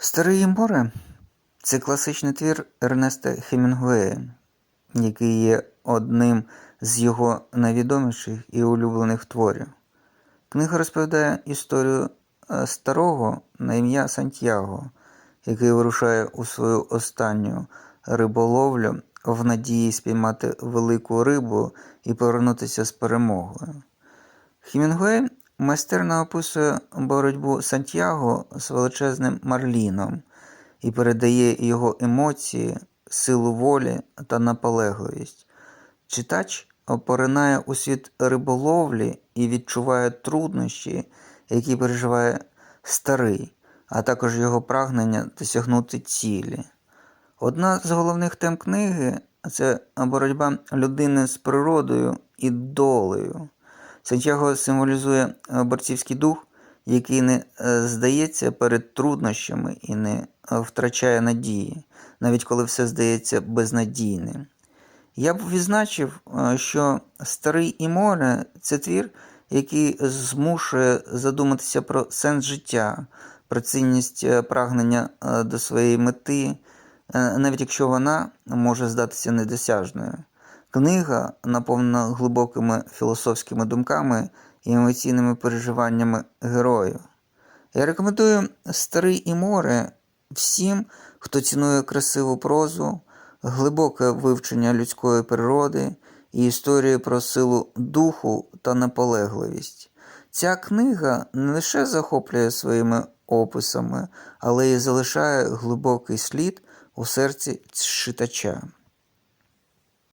Старе море це класичний твір Ернеста Хемінгуея, який є одним з його найвідоміших і улюблених творів. Книга розповідає історію е, старого на ім'я Сантьяго, який вирушає у свою останню риболовлю в надії спіймати велику рибу і повернутися з перемогою. Хемінгуей майстерно описує боротьбу Сантьяго з величезним Марліном і передає його емоції, силу волі та наполегливість. Читач поринає у світ риболовлі і відчуває труднощі, які переживає старий, а також його прагнення досягнути цілі. Одна з головних тем книги це боротьба людини з природою і долею. Сантьяго символізує е, борцівський дух, який не е, здається перед труднощами і не е, втрачає надії, навіть коли все здається безнадійним. Я б відзначив, що Старий і море це твір, який змушує задуматися про сенс життя, про цінність прагнення до своєї мети, навіть якщо вона може здатися недосяжною. Книга наповнена глибокими філософськими думками і емоційними переживаннями героїв. Я рекомендую Старий і море всім, хто цінує красиву прозу, глибоке вивчення людської природи і історії про силу духу та наполегливість. Ця книга не лише захоплює своїми описами, але й залишає глибокий слід у серці читача.